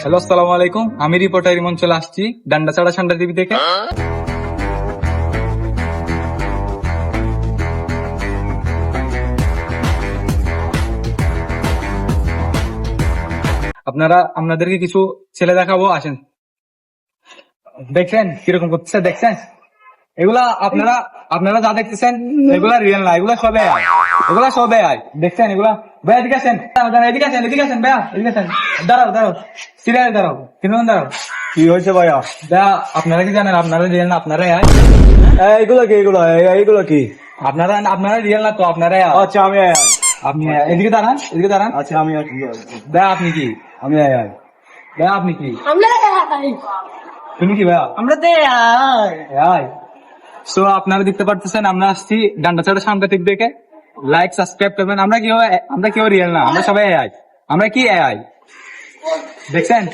Hello আসসালামু আলাইকুম আমি রিপোর্টার ইমন চলে আসছি ডান্ডা ছাড়া ঠান্ডা টিভি থেকে। আপনারা, আপনাদেরকে কিছু ছেলে দেখাবো, আসেন। দেখছেন? কীরকম করতেছে? দেখছেন? এগুলা আপনারা আপনারা যা দেখতেছেন এগুলা রিয়েল না এগুলা সবে আয় এগুলা সবে আয় দেখছেন এগুলা ভাই এদিকে আসেন দাঁড়াও, এদিকে আসেন এদিকে আসেন ভাইয়া এদিকে আসেন দাঁড়াও দাঁড়াও সিরিয়াল দাঁড়াও কীরকম দাঁড়াও কি হয়েছে ভাইয়া ভাইয়া আপনারা কি জানেন আপনারা রিয়েল না আপনারাই আয় এইগুলো কি এগুলো এই- এইগুলো কি আপনারা আপনারা রিয়েল না তো আপনারাই আয় আচ্ছা আমি আয় আয়। আপনি এদিকে দাঁড়ান এদিকে দাঁড়ান আচ্ছা আমি আয়। ভাইয়া আপনি কি আমি আয় আয়। ভাইয়া আপনি কি আমরা তুমি কি ভাইয়া আমরা তো আয় সো আপনারা দেখতে পারতেছেন, আমরা আসছি ডান্ডা ছাড়া সাংঘাতিক দেখে। লাইক সাবস্ক্রাইব করবেন। আমরা কেউ আমরা কেউ রিয়েল না, আমরা সবাই এআই আমরা কি এআই দেখছেন?